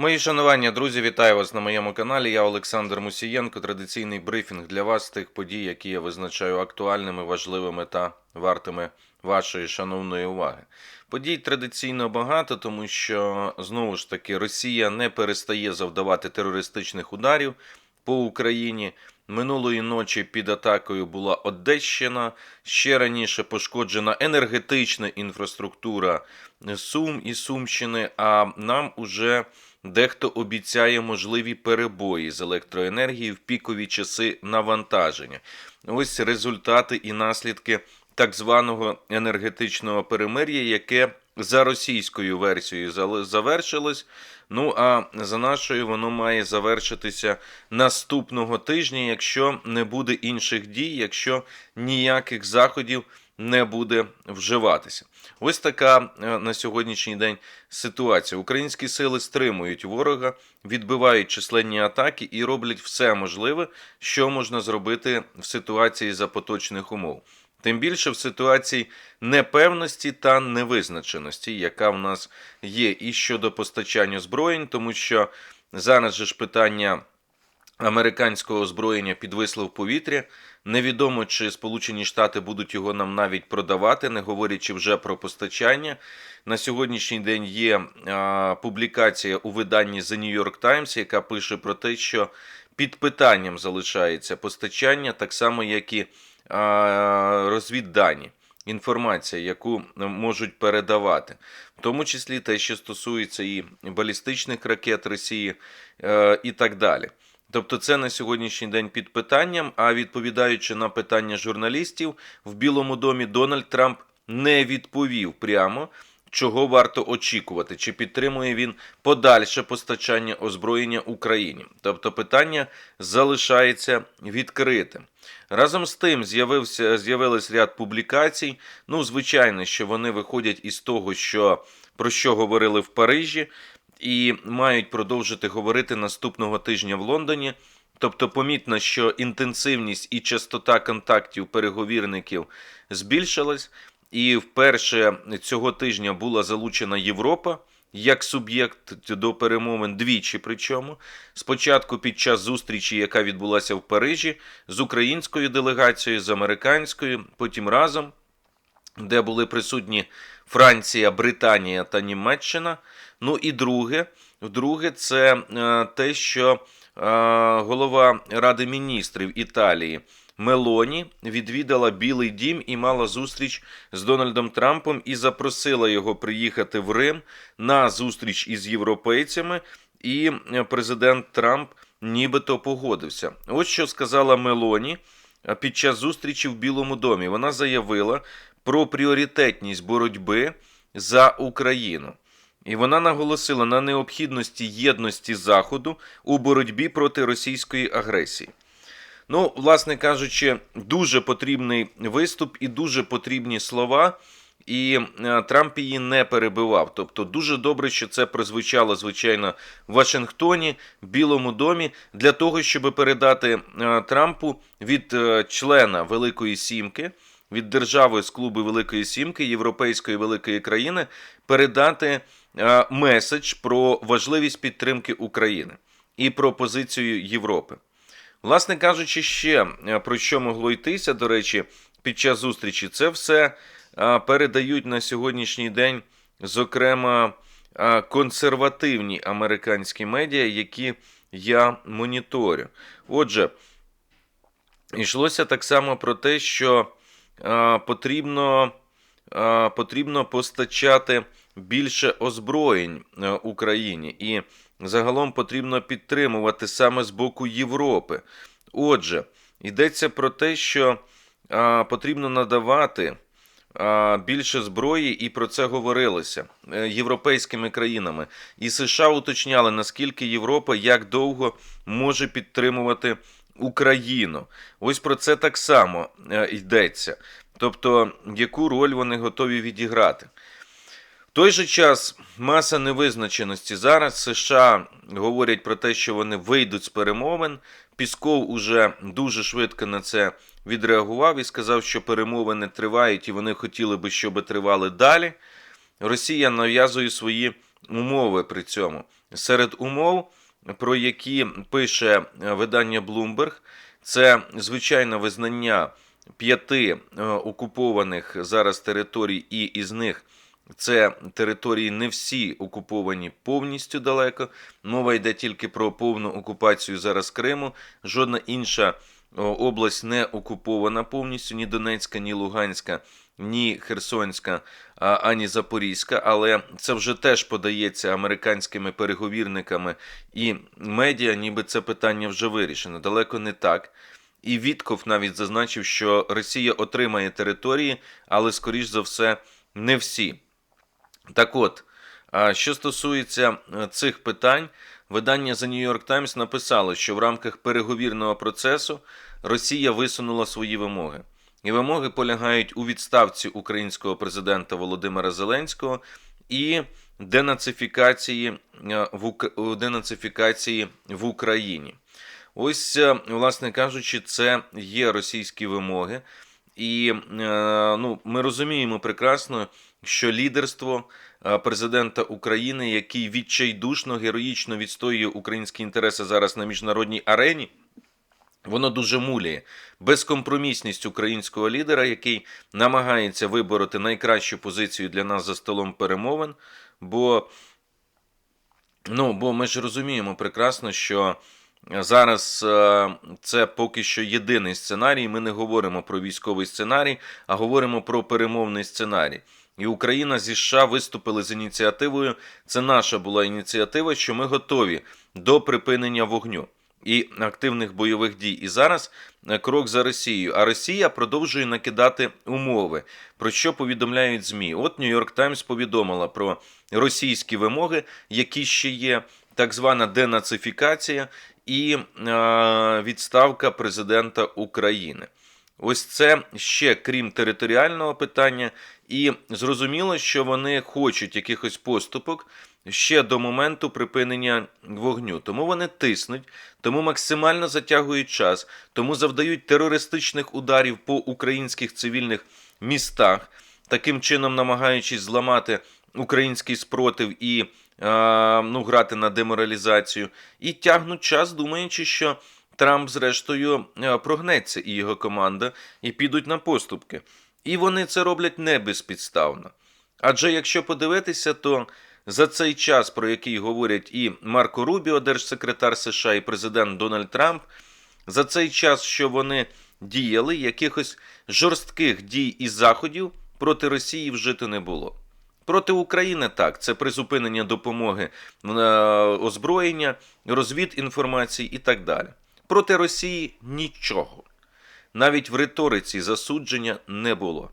Мої шанування, друзі, вітаю вас на моєму каналі. Я Олександр Мусієнко. Традиційний брифінг для вас тих подій, які я визначаю актуальними, важливими та вартими вашої шановної уваги. Подій традиційно багато, тому що знову ж таки Росія не перестає завдавати терористичних ударів по Україні. Минулої ночі під атакою була Одещина. Ще раніше пошкоджена енергетична інфраструктура Сум і Сумщини. А нам уже дехто обіцяє можливі перебої з електроенергією в пікові часи навантаження. Ось результати і наслідки так званого енергетичного перемир'я, яке за російською версією завершилось. Ну а за нашою воно має завершитися наступного тижня, якщо не буде інших дій, якщо ніяких заходів не буде вживатися. Ось така е, на сьогоднішній день ситуація. Українські сили стримують ворога, відбивають численні атаки і роблять все можливе, що можна зробити в ситуації за поточних умов. Тим більше в ситуації непевності та невизначеності, яка в нас є і щодо постачання озброєнь, тому що зараз же ж питання американського озброєння підвисло в повітря. Невідомо, чи Сполучені Штати будуть його нам навіть продавати, не говорячи вже про постачання. На сьогоднішній день є а, публікація у виданні The New York Times, яка пише про те, що під питанням залишається постачання, так само як і а, розвіддані. Інформація, яку можуть передавати, в тому числі те, що стосується і балістичних ракет Росії е, і так далі. Тобто, це на сьогоднішній день під питанням. А відповідаючи на питання журналістів, в Білому домі Дональд Трамп не відповів прямо, чого варто очікувати, чи підтримує він подальше постачання озброєння Україні. Тобто, питання залишається відкритим. Разом з тим з'явився з'явилось ряд публікацій. Ну, звичайно, що вони виходять із того, що про що говорили в Парижі і мають продовжити говорити наступного тижня в Лондоні. Тобто помітно, що інтенсивність і частота контактів переговірників збільшилась, і вперше цього тижня була залучена Європа як суб'єкт до перемовин двічі. Причому спочатку під час зустрічі, яка відбулася в Парижі, з українською делегацією, з американською, потім разом, де були присутні Франція, Британія та Німеччина. Ну і друге, друге, це е, те, що е, голова Ради міністрів Італії Мелоні відвідала Білий Дім і мала зустріч з Дональдом Трампом і запросила його приїхати в Рим на зустріч із європейцями. І е, президент Трамп нібито погодився. Ось що сказала Мелоні під час зустрічі в Білому домі. Вона заявила про пріоритетність боротьби за Україну. І вона наголосила на необхідності єдності Заходу у боротьбі проти російської агресії. Ну, власне кажучи, дуже потрібний виступ і дуже потрібні слова. І е, Трамп її не перебивав. Тобто, дуже добре, що це прозвучало, звичайно, в Вашингтоні, в Білому домі, для того, щоб передати е, Трампу від е, члена Великої Сімки, від держави з клубу Великої Сімки, Європейської великої країни, передати е, меседж про важливість підтримки України і про позицію Європи. Власне кажучи, ще е, про що могло йтися, до речі, під час зустрічі, це все е, передають на сьогоднішній день, зокрема, консервативні американські медіа, які я моніторю. Отже, йшлося так само про те, що потрібно, потрібно постачати більше озброєнь е, Україні, і загалом потрібно підтримувати саме з боку Європи. Отже, йдеться про те, що потрібно надавати більше зброї, і про це говорилося е, європейськими країнами. І США уточняли, наскільки Європа як довго може підтримувати Україну. Ось про це так само е, йдеться. Тобто, яку роль вони готові відіграти. В той же час маса невизначеності. Зараз США говорять про те, що вони вийдуть з перемовин. Пісков уже дуже швидко на це відреагував і сказав, що перемовини тривають, і вони хотіли би, щоб тривали далі. Росія нав'язує свої умови при цьому. серед умов, про які пише е, видання Bloomberg, це звичайно визнання п'яти е, окупованих зараз територій, і із них це території не всі окуповані повністю далеко. Мова йде тільки про повну окупацію зараз Криму. Жодна інша область не окупована повністю ні Донецька, ні Луганська, ні Херсонська, ані Запорізька. Але це вже теж подається американськими переговірниками і медіа, ніби це питання вже вирішено. Далеко не так. І Вітков навіть зазначив, що Росія отримає території, але скоріш за все не всі. Так от, що стосується е, цих питань, видання The New York Times написало, що в рамках переговірного процесу Росія висунула свої вимоги. І вимоги полягають у відставці українського президента Володимира Зеленського і денацифікації е, в, денацифікації в Україні. Ось, е, власне кажучи, це є російські вимоги. І е, ну, ми розуміємо прекрасно, що лідерство президента України, який відчайдушно героїчно відстоює українські інтереси зараз на міжнародній арені, воно дуже муляє. Безкомпромісність українського лідера, який намагається вибороти найкращу позицію для нас за столом перемовин. Бо, ну, бо ми ж розуміємо прекрасно, що. Зараз е, це поки що єдиний сценарій. Ми не говоримо про військовий сценарій, а говоримо про перемовний сценарій. І Україна зі США виступили з ініціативою. Це наша була ініціатива, що ми готові до припинення вогню і активних бойових дій. І зараз е, крок за Росією. А Росія продовжує накидати умови, про що повідомляють ЗМІ. От Нью-Йорк Таймс повідомила про російські вимоги, які ще є, так звана денацифікація і е, відставка президента України. Ось це ще крім територіального питання, і зрозуміло, що вони хочуть якихось поступок ще до моменту припинення вогню. Тому вони тиснуть, тому максимально затягують час, тому завдають терористичних ударів по українських цивільних містах, таким чином намагаючись зламати український спротив і ну, грати на деморалізацію, і тягнуть час, думаючи, що Трамп, зрештою, прогнеться і його команда, і підуть на поступки. І вони це роблять не безпідставно. Адже якщо подивитися, то за цей час, про який говорять і Марко Рубіо, держсекретар США, і президент Дональд Трамп, за цей час, що вони діяли, якихось жорстких дій і заходів проти Росії вжити не було. Проти України так, це призупинення допомоги е, озброєння, розвід інформації і так далі. Проти Росії нічого. Навіть в риториці засудження не було.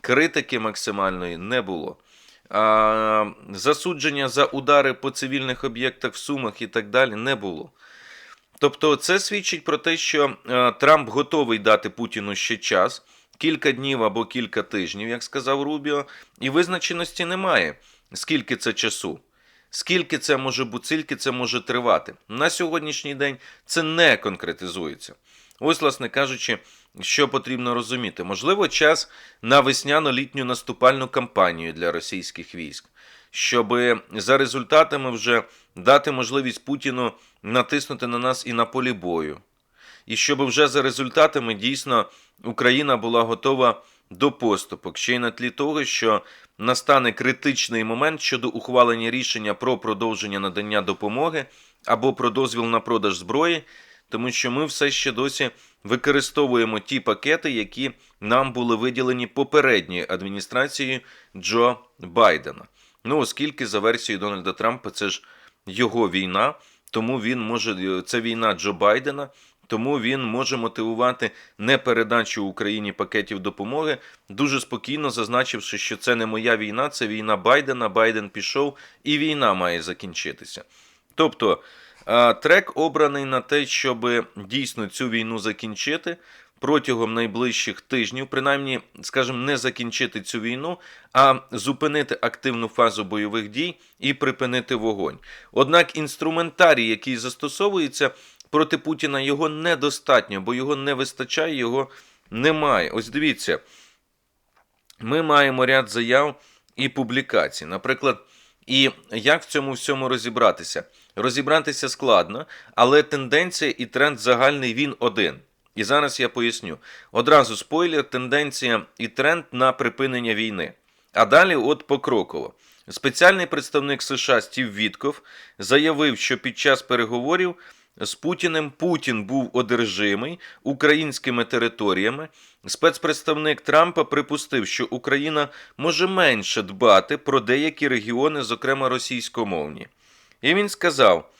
Критики максимальної не було. Засудження за удари по цивільних об'єктах в Сумах і так далі не було. Тобто, це свідчить про те, що е, Трамп готовий дати Путіну ще час кілька днів або кілька тижнів, як сказав Рубіо, і визначеності немає, скільки це часу, скільки це може бути, скільки це може тривати. На сьогоднішній день це не конкретизується. Ось, власне кажучи, що потрібно розуміти. Можливо, час на весняно-літню наступальну кампанію для російських військ, щоб за результатами вже дати можливість Путіну натиснути на нас і на полі бою. І щоб вже за результатами дійсно Україна була готова до поступок, ще й на тлі того, що настане критичний момент щодо ухвалення рішення про продовження надання допомоги або про дозвіл на продаж зброї, тому що ми все ще досі використовуємо ті пакети, які нам були виділені попередньою адміністрацією Джо Байдена. Ну, оскільки за версією Дональда Трампа це ж його війна, тому він може це війна Джо Байдена. Тому він може мотивувати не передачу Україні пакетів допомоги, дуже спокійно зазначивши, що це не моя війна, це війна Байдена. Байден пішов, і війна має закінчитися. Тобто трек обраний на те, щоб дійсно цю війну закінчити. Протягом найближчих тижнів, принаймні, скажімо, не закінчити цю війну, а зупинити активну фазу бойових дій і припинити вогонь. Однак інструментарій, який застосовується, проти Путіна його недостатньо, бо його не вистачає, його немає. Ось дивіться, ми маємо ряд заяв і публікацій. Наприклад, І як в цьому всьому розібратися? Розібратися складно, але тенденція і тренд загальний він один. І зараз я поясню. Одразу спойлер, тенденція і тренд на припинення війни. А далі, от покроково. Спеціальний представник США Стів Вітков заявив, що під час переговорів з Путіним Путін був одержимий українськими територіями. Спецпредставник Трампа припустив, що Україна може менше дбати про деякі регіони, зокрема російськомовні. І він сказав: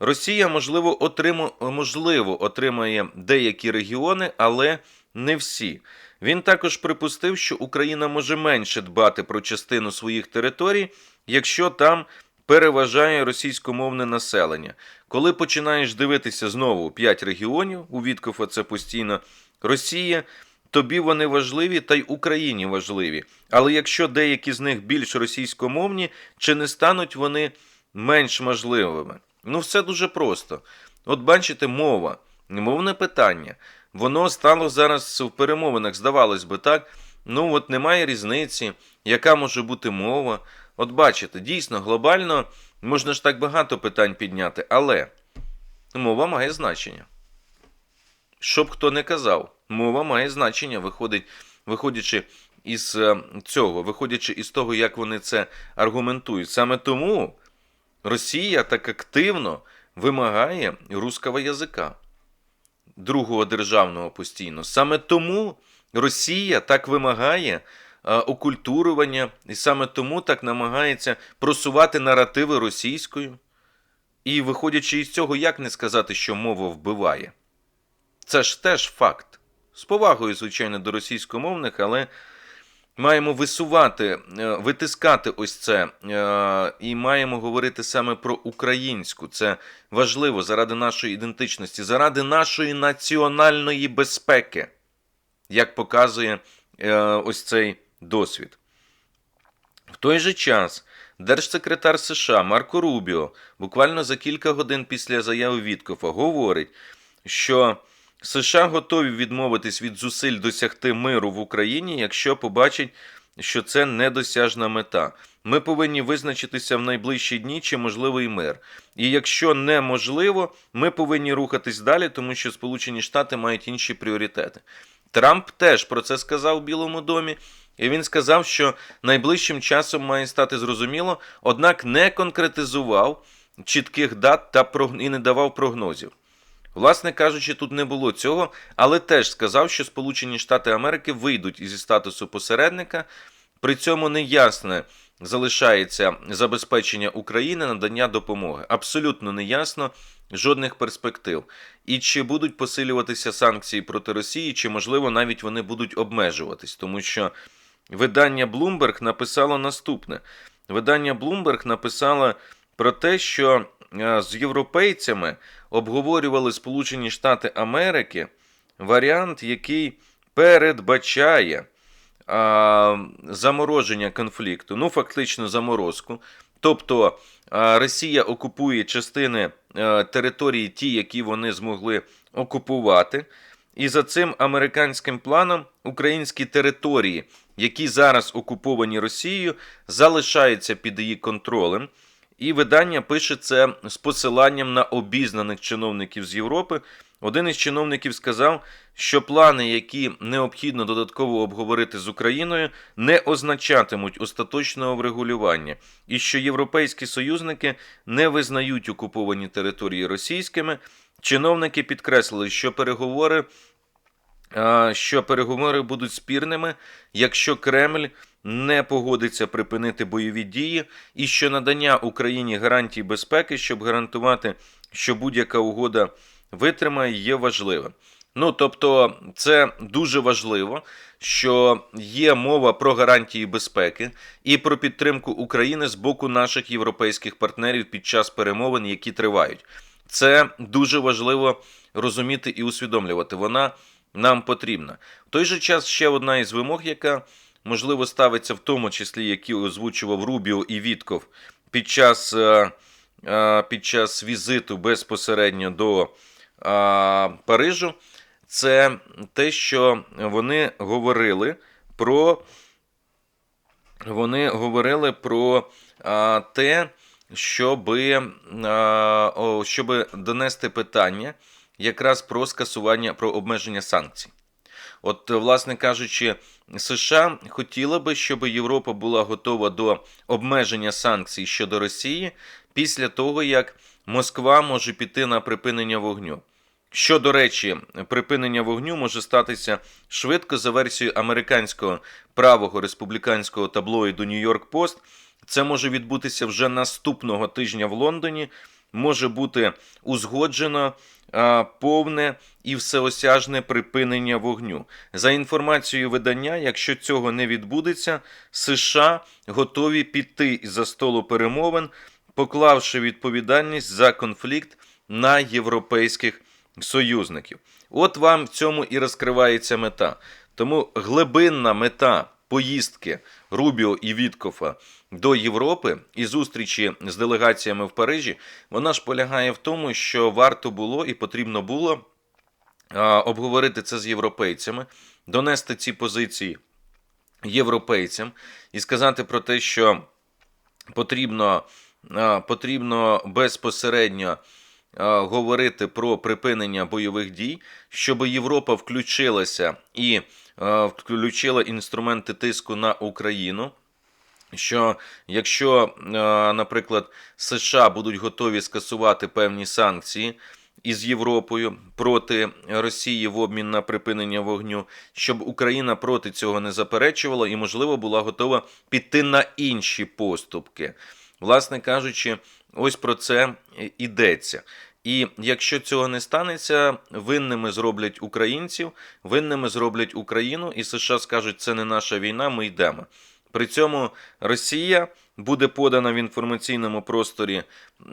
Росія, можливо, отрима, можливо, отримає деякі регіони, але не всі. Він також припустив, що Україна може менше дбати про частину своїх територій, якщо там переважає російськомовне населення. Коли починаєш дивитися знову 5 регіонів, у Віткофа це постійно Росія, тобі вони важливі, та й Україні важливі. Але якщо деякі з них більш російськомовні, чи не стануть вони менш можливими? Ну, все дуже просто. От бачите, мова, мовне питання. Воно стало зараз в перемовинах, здавалось би, так? Ну, от немає різниці, яка може бути мова. От бачите, дійсно, глобально можна ж так багато питань підняти, але мова має значення. Щоб хто не казав, мова має значення, виходить, виходячи із е, цього, виходячи із того, як вони це аргументують. Саме тому Росія так активно вимагає руского язика, другого державного постійно. Саме тому Росія так вимагає е, окультурування, і саме тому так намагається просувати наративи російською. І виходячи із цього, як не сказати, що мова вбиває? Це ж теж факт. З повагою, звичайно, до російськомовних, але маємо висувати, е, витискати ось це е, і маємо говорити саме про українську. Це важливо заради нашої ідентичності, заради нашої національної безпеки, як показує е, ось цей досвід. В той же час держсекретар США Марко Рубіо буквально за кілька годин після заяви Віткофа говорить, що США готові відмовитись від зусиль досягти миру в Україні, якщо побачать, що це недосяжна мета. Ми повинні визначитися в найближчі дні, чи можливий мир. І якщо неможливо, ми повинні рухатись далі, тому що Сполучені Штати мають інші пріоритети. Трамп теж про це сказав в Білому домі. І він сказав, що найближчим часом має стати зрозуміло, однак не конкретизував чітких дат та і не давав прогнозів. Власне кажучи, тут не було цього, але теж сказав, що Сполучені Штати Америки вийдуть зі статусу посередника. При цьому неясне залишається забезпечення України надання допомоги. Абсолютно неясно, жодних перспектив. І чи будуть посилюватися санкції проти Росії, чи можливо навіть вони будуть обмежуватись, тому що видання Bloomberg написало наступне: видання Bloomberg написало про те, що е, з європейцями обговорювали Сполучені Штати Америки варіант, який передбачає а, замороження конфлікту, ну фактично заморозку. Тобто Росія окупує частини а, території, ті, які вони змогли окупувати. І за цим американським планом українські території, які зараз окуповані Росією, залишаються під її контролем. І видання пише це з посиланням на обізнаних чиновників з Європи. Один із чиновників сказав, що плани, які необхідно додатково обговорити з Україною, не означатимуть остаточного врегулювання, і що європейські союзники не визнають окуповані території російськими. Чиновники підкреслили, що переговори, що переговори будуть спірними, якщо Кремль не погодиться припинити бойові дії, і що надання Україні гарантій безпеки, щоб гарантувати, що будь-яка угода витримає, є важливим. Ну, тобто, це дуже важливо, що є мова про гарантії безпеки і про підтримку України з боку наших європейських партнерів під час перемовин, які тривають. Це дуже важливо розуміти і усвідомлювати. Вона нам потрібна. В той же час ще одна із вимог, яка можливо ставиться в тому числі, які озвучував Рубіо і Вітков під час, е, е, під час візиту безпосередньо до е, Парижу, це те, що вони говорили про. Вони говорили про те, о, щоби донести питання якраз про скасування про обмеження санкцій. От, власне кажучи, США хотіла би, щоб Європа була готова до обмеження санкцій щодо Росії після того, як Москва може піти на припинення вогню. Що, до речі, припинення вогню може статися швидко за версією американського правого республіканського таблоїду Нью-Йорк Пост. Це може відбутися вже наступного тижня в Лондоні. Може бути узгоджено повне і всеосяжне припинення вогню. За інформацією видання, якщо цього не відбудеться, США готові піти за столу перемовин, поклавши відповідальність за конфлікт на європейських союзників. От вам в цьому і розкривається мета. Тому глибинна мета поїздки Рубіо і Віткофа до Європи і зустрічі з делегаціями в Парижі, вона ж полягає в тому, що варто було і потрібно було обговорити це з європейцями, донести ці позиції європейцям і сказати про те, що потрібно, потрібно безпосередньо говорити про припинення бойових дій, щоб Європа включилася і включила інструменти тиску на Україну. Що якщо, е, наприклад, США будуть готові скасувати певні санкції із Європою проти Росії в обмін на припинення вогню, щоб Україна проти цього не заперечувала і, можливо, була готова піти на інші поступки. Власне кажучи, ось про це йдеться. І якщо цього не станеться, винними зроблять українців, винними зроблять Україну, і США скажуть, це не наша війна, ми йдемо. При цьому Росія буде подана в інформаційному просторі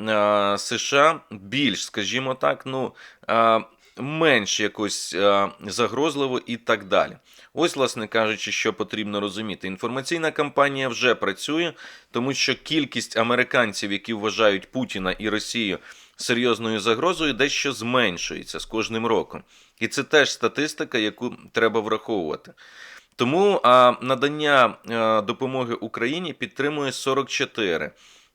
а, США більш, скажімо так, ну а, менш якось а, загрозливо і так далі. Ось, власне кажучи, що потрібно розуміти. Інформаційна кампанія вже працює, тому що кількість американців, які вважають Путіна і Росію серйозною загрозою, дещо зменшується з кожним роком. І це теж статистика, яку треба враховувати. Тому а, надання а, допомоги Україні підтримує 44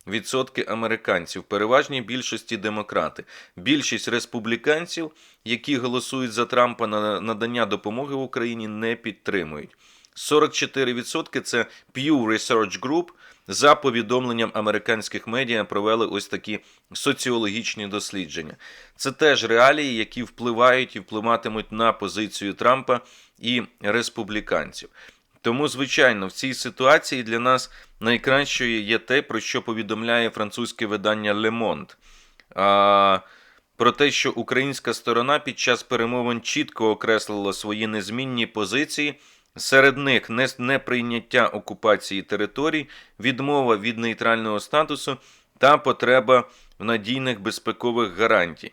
відсотки американців, переважній більшості демократи. Більшість республіканців, які голосують за Трампа на надання допомоги Україні, не підтримують. 44% – це Pew Research Group. За повідомленням американських медіа провели ось такі соціологічні дослідження. Це теж реалії, які впливають і впливатимуть на позицію Трампа і республіканців. Тому, звичайно, в цій ситуації для нас найкращою є те, про що повідомляє французьке видання Le Monde. А, про те, що українська сторона під час перемовин чітко окреслила свої незмінні позиції. Серед них неприйняття окупації територій, відмова від нейтрального статусу та потреба в надійних безпекових гарантій.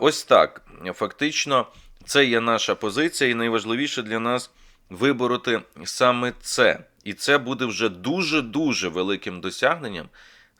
Ось так. Фактично, це є наша позиція, і найважливіше для нас вибороти саме це. І це буде вже дуже-дуже великим досягненням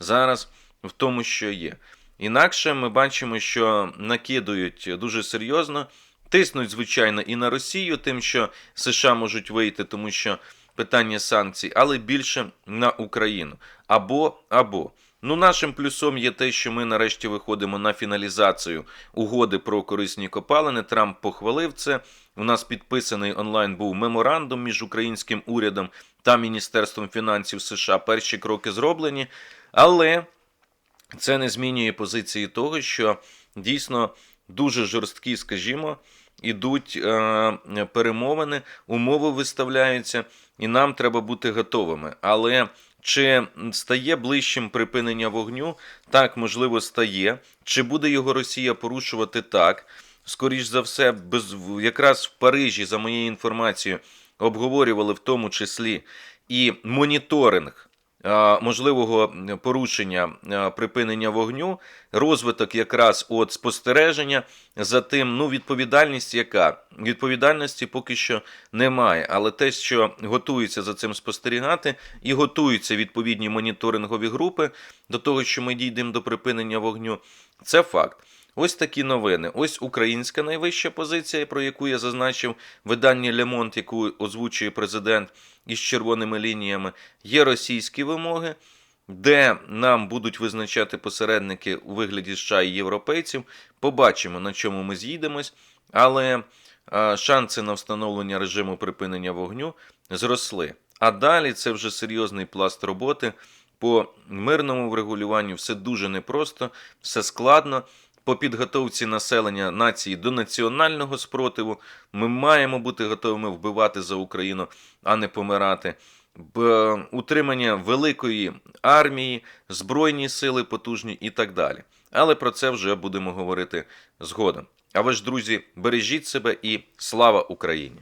зараз в тому, що є. Інакше ми бачимо, що накидують дуже серйозно. Тиснуть, звичайно, і на Росію, тим, що США можуть вийти, тому що питання санкцій, але більше на Україну. Або, або. Ну, нашим плюсом є те, що ми нарешті виходимо на фіналізацію угоди про корисні копалини. Трамп похвалив це. У нас підписаний онлайн був меморандум між українським урядом та Міністерством фінансів США. Перші кроки зроблені, але це не змінює позиції того, що дійсно дуже жорсткі, скажімо, ідуть е, перемовини, умови виставляються, і нам треба бути готовими. Але чи стає ближчим припинення вогню? Так, можливо, стає. Чи буде його Росія порушувати так? Скоріш за все, без якраз в Парижі, за моєю інформацією, обговорювали в тому числі і моніторинг можливого порушення припинення вогню, розвиток якраз от спостереження за тим, ну відповідальність яка відповідальності поки що немає, але те, що готується за цим спостерігати, і готуються відповідні моніторингові групи до того, що ми дійдемо до припинення вогню, це факт. Ось такі новини. Ось українська найвища позиція, про яку я зазначив видання Лемонт, яку озвучує президент із червоними лініями. Є російські вимоги. де нам будуть визначати посередники у вигляді США і європейців. Побачимо, на чому ми з'їдемось, але шанси на встановлення режиму припинення вогню зросли. А далі це вже серйозний пласт роботи. По мирному врегулюванню все дуже непросто, все складно. По підготовці населення нації до національного спротиву ми маємо бути готовими вбивати за Україну, а не помирати. Утримання великої армії, збройні сили потужні і так далі. Але про це вже будемо говорити згодом. А ви ж, друзі, бережіть себе і слава Україні!